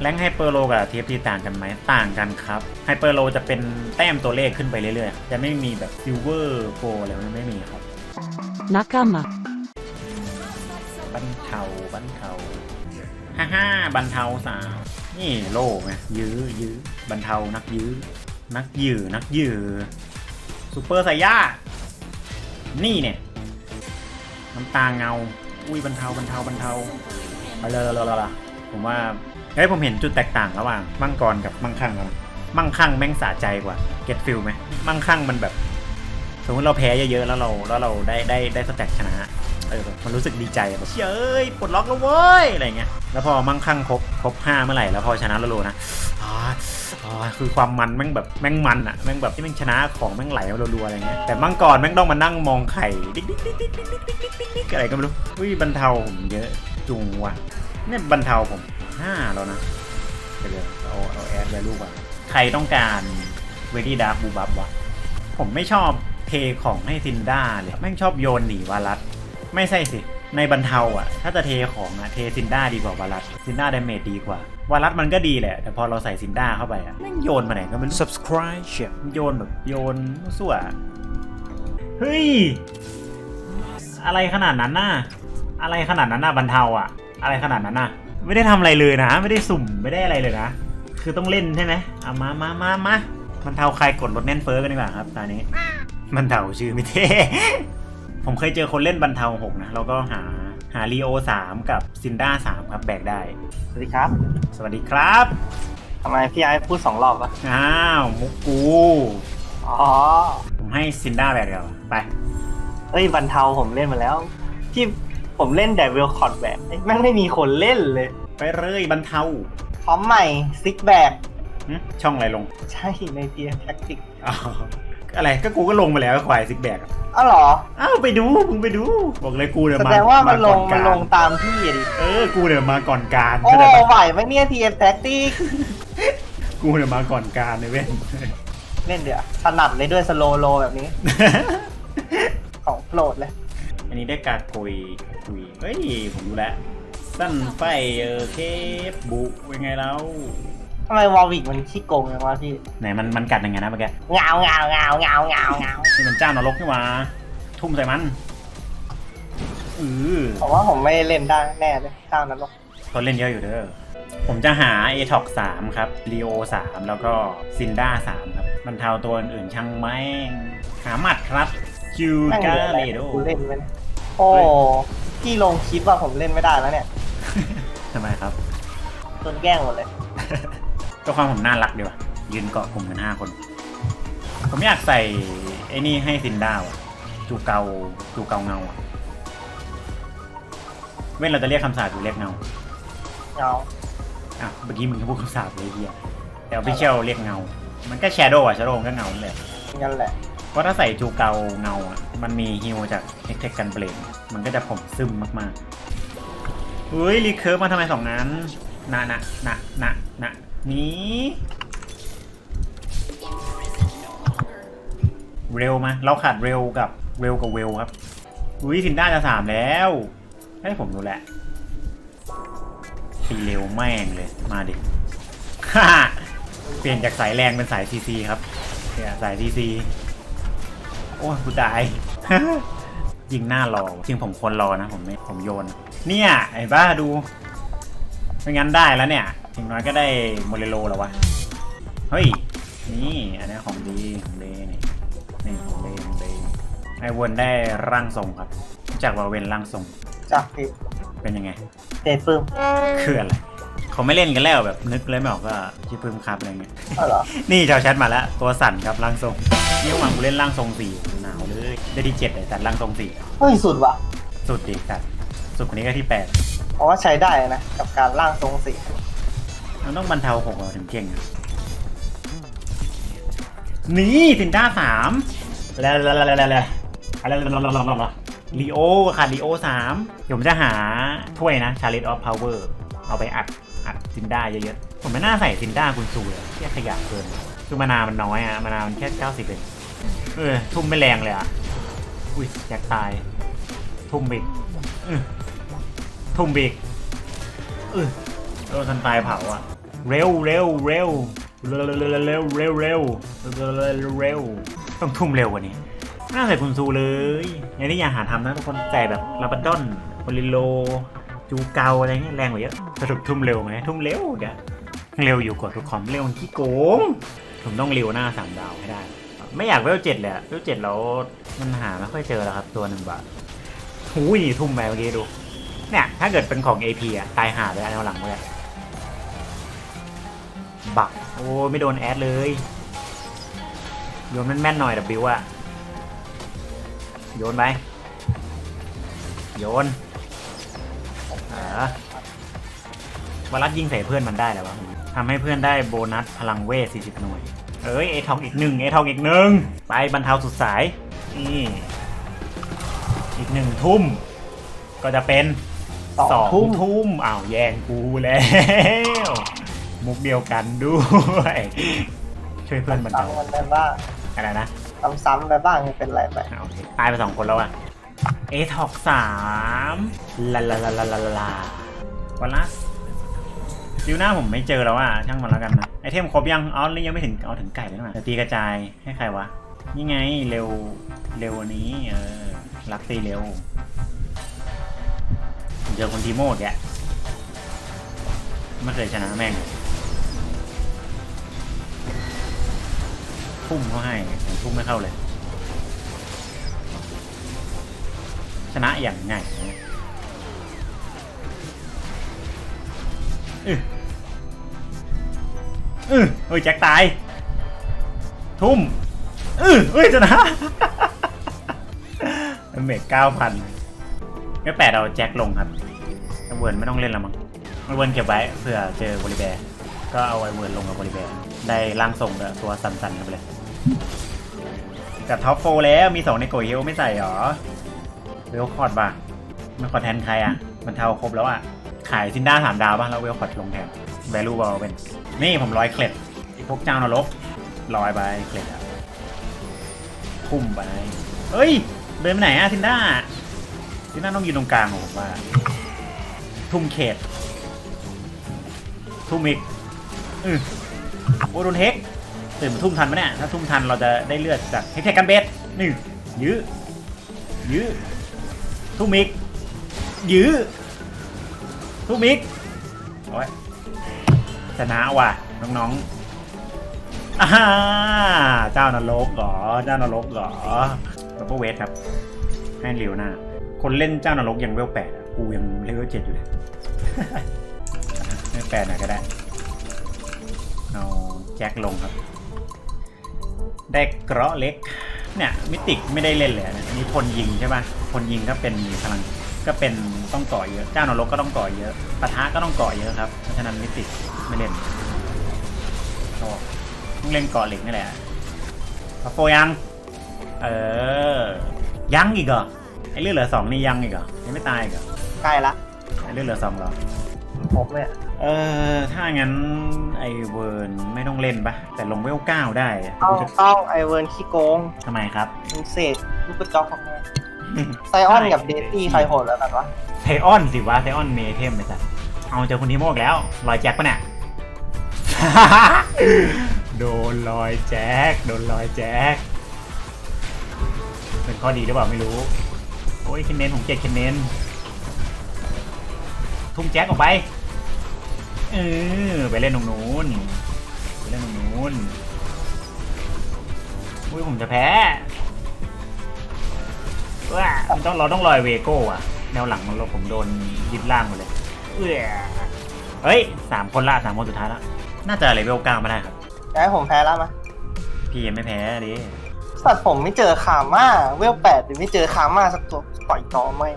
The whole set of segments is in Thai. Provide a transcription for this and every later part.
แรงไฮเปอร์โลกับที t ต่างกันไหมต่างกันครับไฮเปอร์โลจะเป็นแต้มตัวเลขขึ้นไปเรื่อยๆ จะไม่มีแบบซิลเวอร์โฟอะไรมันไม่มีครับ仲間บันเทาบันเทาฮ่าฮ่าบันเทาสาวนี่โล่ไงยื้อยื้อบันเทานักยื้อนักยื้อนักยื้อซูเปอร์ไซย่านี่เนี่ยน้ำตาเงา อุ้ยบรรเทาบรรเทาบรรเทาไปเลยละ ผมว่าเฮ้ยผมเห็นจุดแตกต่างระหว่างมังกรกับมังคั่งแล้มังคั่งแม่งสะใจกว่าเก็ตฟิลไหมมังคั่งมันแบบ สมมติเราแพ้เยอะๆแล้วเราแล้วเราได้ได้ได้สแต็กชนะเออมันรู้สึกดีใจแบบเย้ยปลดล็อกแล้วเว้ยอะไรเงี้ยแล้วพอมั่งคั่งครบครบห้าเมื่อไหร่แล้วพอชนะแล้วโลนะอ๋ออ๋อคือความมันแม่งแบบแม่งมันอะแม่งแบบที่แม่งชนะของแม่งไหลมารัวๆอะไรเงี้ยแต่มังกรแม่งต้องมานั่งมองไข่ ดิ๊กดิ๊กดิ๊กดิ๊กดิ๊กดิ๊กดิ๊กอะไรก็ไม่รู้อุ้ยบรรเทาผมเยอะจุงว่ะ เนี่ยบรรเทาผมห้าแล้วนะเดี๋ยวเอาเอาแอดไว้รูปอะใครต้องการเวดี้ดาร์กบูบับวะผมไม่ชอบเทของให้ซินด้าเลยแม่งชอบโยนหนีวารัสไม่ใช่สิ ในบรรเทาอะ ถ้าจะเทของอะเทซินด้าดีกว่าวารัสซินด้าดาเมจดีกว่าวารัสมันก็ดีแหละ แต่พอเราใส่ซินด้าเข้าไปอะแม่งโยนมาไหนก็ไม่รู้ subscribe โยนแบบโยนสั่วเฮ้ย อะไรขนาดนั้นน่ะ อะไรขนาดนั้นน่ะบรรเทาอะ อะไรขนาดนั้นน่ะ ไม่ได้ทำอะไรเลยนะ ไม่ได้สุ่มไม่ได้อะไรเลยนะ คือต้องเล่นใช่ไหมเอามามามามาบรรเทาใครกดรถแน่นเฟ้อกันดีกว่าครับตอนนี้บรรเทาชื่อไม่เท่ผมเคยเจอคนเล่นบรรเทาหกนะแล้วก็หาหาลีโอสามกับซินด้าสามครับแบกได้ สวัสดีครับ สวัสดีครับทำไมพี่ไอ้พูดสองรอบวะอ้าวมุกกูอ๋อผมให้ซินด้าแบกเดียวาไปเอ้ยบันเทาผมเล่นมาแล้ว ที่ ผมเล่นแต่เวลคอร์ดแบกแม่งไม่มีคนเล่นเลย ไปเลยบรรเทาพร้อมใหม่ซิกแบกหึช่องอะไรลงใช่ในเทียแท็กติกอ้าวอะไรก็กูก็ลงไปแล้วควายซิกแบกอ้าวเหรอ อ้าวไปดูมึงไปดู บอกเลยกูเนี่ยแสมาดงว่ามันลงก่อมันกลรงตามพี่อะดิเออกูเนี่ยมาก่อนการโอ้เข้าใจปะ ไหวไหมเนี่ยทีแท็กติกกูเนี่ยมาก่อนการเลยเว้ย เล่นเดี๋ยวถนัดเลยด้วยสโลโลแบบนี้ ของโปรดเลยอั นนี้ได้กากกุยกุยเฮ้ย ผมรู้แล้ว สั้นไฟเออเคปบุเป็นไงแล้วทำไมวอลวิกมันขี้โกงอย่างวะพี่ไหนมันมันกัดยังไงนะเมื่อกี้เงาเงาเงาเงาเงาเงานี่มันเจ้านรกนี่หว่าทุ่มใส่มันเออผมว่าผมไม่เล่นได้แน่เลยเจ้านั้นหรอกคนเล่นเยอะอยู่เด้อผมจะหา a t o x 3ครับ Leo 3แล้วก็ Sinda 3ครับบรรเทาตัวอื่นๆช่างแม่งหาหมัดครับจูแม่งกาเหลืออะไรเลโดกูเล่นไหมเนี่ย โอ้พี่ลงคลิปว่าผมเล่นไม่ได้แล้วเนี่ยทำไมครับโดนแกล้งหมดเลยตัวความผมน่ารักดีว่ะ ยืนเกาะกลุ่มกันห้าคน ผมอยากใส่ไอ้นี่ให้ซินด้าว่ะจูเกาจูเกาเงาอะเว้นเราจะเรียกคำสาปหรือเรียกเงาเงาอะเมื่อกี้มึงก็พูดคำสาปเลยไอ้เฮียแต่อ f ฟิเชียลเรียกเงา มันก็แชโดว์อะแชโดว์ก็เงานั่นแหละงั้นแหละเพ ราะถ้าใส่จูเกาเงาอะ มันมีฮิวจากเทคเทคกันเปลงมันก็จะผมซึมมากๆเฮ้ยรีเคิร์ฟมาทำไมสองนั้นนะนะนะนะนะนี้เร็วมาเราขาดเร็วกับเร็วกับเวลครับอุ้ยซินด้าจะสามแล้วให้ผมดูแหละตีเร็วแม่งเลยมาดิฮ่าเปลี่ยนจากสายแรงเป็นสายซีซีครับเนี่ยสายซีซี โอ้ยกูตาย ยิงหน้ารอจริงผมควรรอนะผมไม่ผมโยน เนี่ยไอ้บ้าดูไม่งั้นได้แล้วเนี่ยถึงน้อยก็ได้โมเรโลแล้ววะ เฮ้ย นี่อันนี้ของดีของเดนี่นี่ของเดของเดไอ้วนได้ร่างทรงครับรู้จากว่าเวนร่างทรงจากพี่เป็นยังไง เตะปื้ม คืออะไร เขาไม่เล่นกันแล้วแบบนึกเลยไม่ออกก็ชื่อพึ่มครับอะไรเงี้ยอ้าวเหรอ นี่ชาวแชทมาแล้วตัวสั่นครับร่างทรงนี่วันกูเล่นร่างทรงสี่หนาวเลยได้ที่เจ็ดเลยแต่ร่างทรงสี่เฮ้ยสุดว่ะสุดดีจัดสุดกว่านี้ก็ที่แปดเพราะว่าใช้ได้นะกับการล่างทรงสีมันต้องบรรเทาหกเราถึงเก่งอะนี่ซินด้าสามแล้วแล้วแล้วแล้วแล้วอะไรลีโอค่ะลีโอสามเดี๋ยวผมจะหาถ้วยนะชาลิตออฟพาวเวอร์เอาไปอัด อัดซินด้าเยอะๆผมไม่น่าใส่ซินด้าคุณซูเลยแค่ขยะเกิน คือมานามันน้อยอะมานามันแค่เก้าสิบเองเออทุ่มไม่แรงเลยอะอุ้ยอยากตาย ทุ่มบิกออทุ่มบิกเออโดนทันไฟเผาอะเร็วเร็วเร็วเร็วเร็วเร็วเร็วเร็วเร็วต้องทุ่มเร็วกว่านี้น่าใส่คุณซูเลยอย่างนี้อย่าหาทำนะทุกคนแต่แบบลาบาดอนโอลิโล จูเกาอะไรเงี้ยแรงกว่าเยอะสรุปทุ่มเร็วไหมทุ่มเร็วเดี๋ยวเร็วอยู่กว่าทุกคอมเร็วมันขี้โกงผมต้องเร็วหน้าสามดาวให้ได้ ไม่อยากเวลเจ็ดเลยอะเวลเจ็ดแล้วมันหาไม่ค่อยเจอแล้วครับตัวหนึ่งบาทหูยนี่ทุ่มไปเมื่อกี้ดูเนี่ยถ้าเกิดเป็นของ AP อะตายหาเลยอันเอาหลังเลยบักโอ้ไม่โดนแอดเลยโยนแม่นๆหน่อยดับบิวอะโยนไปโยน ออวารัดยิงใส่เพื่อนมันได้แล้ววะทำให้เพื่อนได้โบนัสพลังเวท40 หน่วย เอ้ยเอทองอีกหนึ่งเอทองอีกหนึ่งไปบรรเทาสุดสายนี่อีกหนึ่งทุ่ม ก็จะเป็นสองสองทุ่มทุ่มอ้าวแย่งกูแล้ว มุกเดียวกันด้วย ช่วยเพื่อนบรรเทาซ้ำกันไปบ้างอะไรนะ ซ้ำๆไปบ้างไม่เป็นไรไป อะโอเคตายไปสองคนแล้วอะ เอทอกสามลาลาลาลาลาลาวอลลัสดิวหน้าผมไม่เจอแล้วอะช่างมันแล้วกันนะ ไอเทมครบยังอ๋อยังไม่ถึงเอาถึงไก่เลยนะจะตีกระจายให้ใครวะ นี่ไงเร็วเร็วนี้เออรักตีเร็วเจอคนทีโมดแกไม่เคยชนะแม่งเลยทุ่มเขาให้ผมทุ่มไม่เข้าเลย ชนะอย่างง่ายอืออือเฮ้ยแจ็คตาย ทุ่มอือเฮ้ยชนะเมกเก้าพันไม่แปดเอาแจ็คลงครับไอเวิร์นไม่ต้องเล่นแล้วมั้งไอเวิร์นเก็บไว้เผื่อเจอบริแบร์ก็เอาไอเวิร์นลงกับบริแบร์ได้ร่างทรงตัวสันๆกันไปเลยกับท็อปโฟแล้วมีสองในโกยเฮลไม่ใส่หรอ เวลคอร์ดป่ะมันคอแทนใครอะ มันเท่าครบแล้วอะ ขายซินด้าสามดาวป่ะแล้วเวลคอร์ดลงแทน value บอลเป็น นี่ผมร้อยเคล็ดไอพวกเจ้านรกร้อยไปเคล็ดอะพุ่มไปเฮ้ย เดินไปไหนอะซินด้าซินด้าต้องยืนตรงกลางผมว่า ทุ่มเขต ทุ่มอีกอือโอ้โดนเฮกตื่นมาทุ่มทันไหมเนี่ย ถ้าทุ่มทันเราจะได้เลือดจากเฮกเทกันเบสหนึ่งยื้อยื้อ ทุมิกยื้อทุมิกโอ้ยชนะว่ะ น้องๆอ่าเจ้านรกเหรอ เจ้านรกเหรอดับเบิลเวทครับ ให้เร็วหน้า คนเล่นเจ้านรกยังเวลแปดกูยังเลเวลเจ็ดอยู่เลยไม่แปดหน่อยก็ได้ เอาแจ็คลงครับ ได้เกราะเล็ก เนี่ยมิติกไม่ได้เล่นเลยอะเนี่ยมีพลยิงใช่ป่ะพลยิงก็เป็นพลังก็เป็นต้องก่อเยอะเจ้านรกก็ต้องก่อเยอะปะทะก็ต้องก่อเยอะครับเพราะฉะนั้นมิติกไม่เล่นชอบต้องเล่นเกาะเหล็กนี่แหละพัฟโฟยัง เออ ยังอีกเหรอไอ้เลือดเหลือสองนี่ยังอีกเหรอยังไม่ตายอีกเหรอใกล้ละไอ้เลือดเหลือสองเหรอผมเนี่ย เออถ้างั้นไอเวิร์นไม่ต้องเล่นปะแต่ลงเวลเก้าได้อะต้องต้องไอเวิร์นขี้โกงทำไมครับมันเสกลูกกระจอกของมันไซออนกับเดตี้ใครโหดแล้วกันวะไทออนสิวะไทออนเมเทมไปสัตว์เอาเจอคุณทีโมกแล้ว รอยแจ็คปะเนี่ย โดนรอยแจ็คโดนรอยแจ็คเป็นข้อดีหรือเปล่าไม่รู้ โอ้ยเคนเนนผมเกลียดเคนเนนทุ่มแจ็คออกไป เออไปเล่นตรงนู้นไปเล่นตรงนู้นอุ้ยผมจะแพ้ว้ามันต้องเราต้องลอยเวโก้อะแนวหลังเราผมโดนยึดล่างหมดเลยเอ้ยเฮ้ยสามคนละสามคนสุดท้ายแล้วน่าจะเลเวลเก้ามาได้ครับจะให้ผมแพ้แล้วมะพี่ยังไม่แพ้ดิสัตว์ผมไม่เจอคาม่าเวลแปดหรือไม่เจอคาม่าสักตัวปล่อยต่อไม่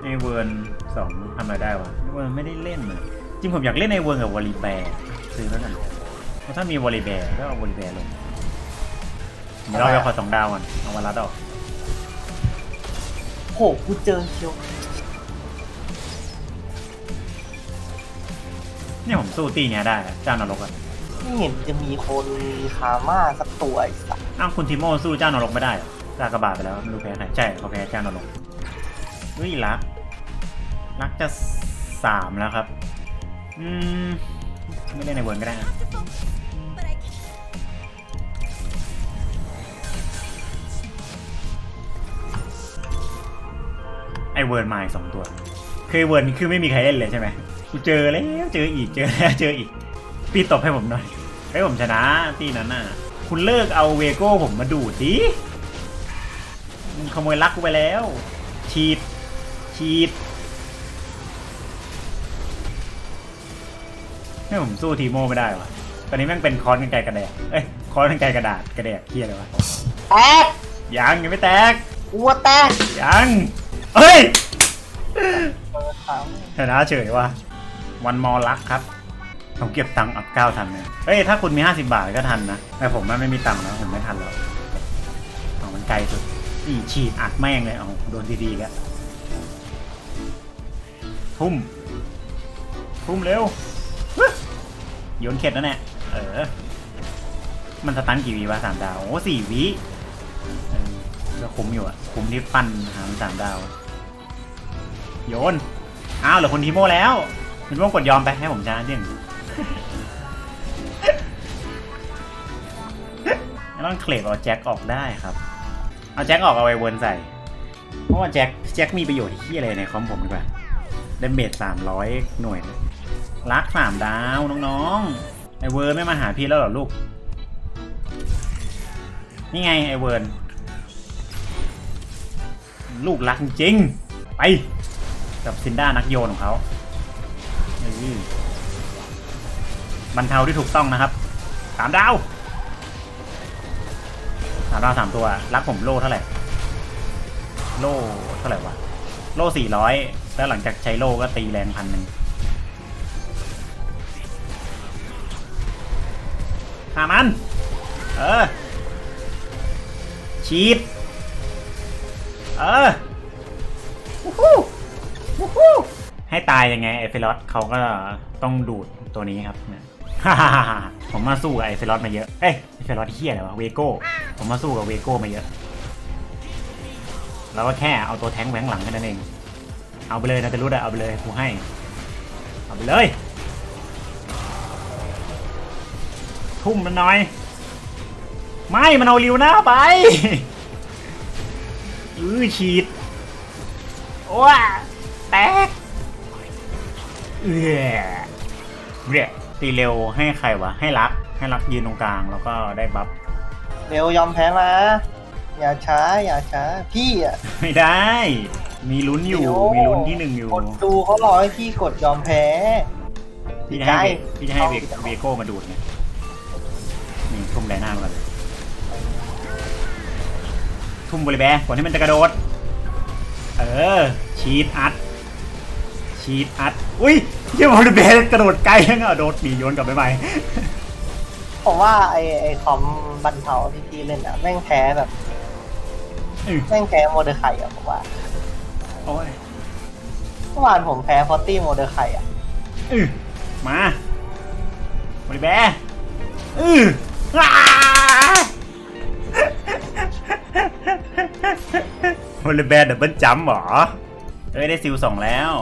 ไอเวิร์นสองทำอะไรได้วะ ไอเวิร์นไม่ได้เล่นเลยจริงผมอยากเล่นไอเวิร์นกับวอลลีแบร์ซื้อแล้วกันเพราะถ้ามีวอลลีแบร์ก็เอาวอลลีแบร์ลงเดี๋ยวเราจะขอสองดาวก่อนเอาวันละดอกโหกูเจอเชียวเนี่ยผมสู้ตีเนี้ยได้อะเจ้านรกอะไม่เห็นจะมีคนมีคาม่าสักตัวไอ้สัตว์อ้าวคุณทิโมสู้เจ้านรกไม่ได้เหรอลากระบาดไปแล้วไม่รู้แพ้ใครใช่เขาแพ้เจ้านรกเฮ้ยรักรักจะ สามแล้วครับ อืม ไม่เล่นในเวิร์นก็ได้นะไอเวิร์นมาอีกสองตัว คือเวิร์นคือไม่มีใครเล่นเลยใช่ไหมกูเจอแล้วเจออีกเจอแล้วเจออีกพี่ตบให้ผมหน่อยให้ผมชนะตีนั้นน่ะ คุณเลิกเอาเวโก้ผมมาดูดดิขโมยลักกูไปแล้วฉีดฉีด ให้ผมสู้ทีโมไม่ได้วะตอนนี้แม่งเป็นคอนกันไกลกระแดกเอ้ยคอนกันไกลกระดาษกระแดกเที่ยอะไรวะแตกยังยังไม่แตกอัวแตกยังเฮ้ยเปิดครั้งชนะเฉยว่ะวันมอลักครับผมเก็บตังค์อัพเก้าทันเนี่ยเฮ้ยถ้าคุณมี 50 บาทก็ทันนะ แต่ผมมันไม่มีตังค์นะผมไม่ทันแล้วเอามันไกลสุดนี่ฉีดอัดแม่งเลยเอาโดนดีๆแล้วทุ่ม ทุ่มเร็วฮึ โยนเข็ดแล้วเนี่ยเออ มันสตันกี่วิวะสามดาว โอ้สี่วิก็คุ้มอยู่อะคุ้มที่ปั้นหาสามดาว โยน อ้าวเหลือคนทีโมแล้วคุณว่ากดยอมไปให้ผมชนะเดี่ยงต้องเคลบเอาแจ็คออกได้ครับ เอาแจ็คออกเอาไอเวิร์นใส่ เพราะว่าแจ็คแจ็คมีประโยชน์ที่อะไรในคอมผมดีกว่าเดเมจสามร้อยหน่วยนะ รักสามดาวน้องๆ ไอเวิร์นไม่มาหาพี่แล้วเหรอลูก นี่ไงไอเวิร์นลูกรักจริง ไป กับซินด้านักโยนของเขานี่บรรเทาที่ถูกต้องนะครับสามดาวสามดาวสามตัว รักผมโล่เท่าไหร่ โล่เท่าไหร่วะ โล่สี่ร้อยแล้วหลังจากใช้โล่ก็ตีแรงพันหนึ่งามัน เออชีด เออวู้ฮู้วู้ฮู้ให้ตายยังไงไอเฟลอสเขาก็ต้องดูดตัวนี้ครับเนี่ยผมมาสู้กับไอเฟลอสมาเยอะ เอ้ยไอเฟลอสที่เฮียอะไรวะ เวโก้ ผมมาสู้กับเวโก้มาเยอะ แล้วก็แค่เอาตัวแท้งแหวงหลังแค่นั้นเอง เอาไปเลยนะจะรู้ได้เอาไปเลยกูให้ เอาไปเลย ทุ่มมันหน่อย ไม่มันเอาริวหน้าไปอือฉีดว้าแตกเออเรียตีเร็วให้ใครวะ ให้รัก ให้รักยืนตรงกลางแล้วก็ได้บัฟเร็วยอมแพ้มา อย่าช้า อย่าช้า พี่อะไม่ได้ มีลุ้นอยู่เดี๋ยวมีลุ้นที่หนึ่งอยู่กดดูเขารอให้พี่กดยอมแพ้พี่จะให้เวได้พี่จะให้เวเวโก้มาดูดไง นี่ทุ่มแรงหน้ามาก่อนเลยทุ่มบริแบร์ก่อนที่มันจะกระโดด เออ ชีดอัด ชีดอัด อุ้ยเยี่ยมบริแบร์กระโดดไกลยังอะโดดหนีโยนกลับไปใหม่ผมว่าไอไอคอมบันเทาที่พี่เล่นอะแม่งแพ้แบบอื้อแม่งแพ้โมเดอร์ไคอะผมว่าโอ้ยเมื่อวานผมแพ้ฟอตตี้โมเดอร์ไคอะอื้อมาบริแบร์อือ อ้าบริแบร์ดับเบิลจัมป์หรอเอ้ยได้ซิลสองแล้ว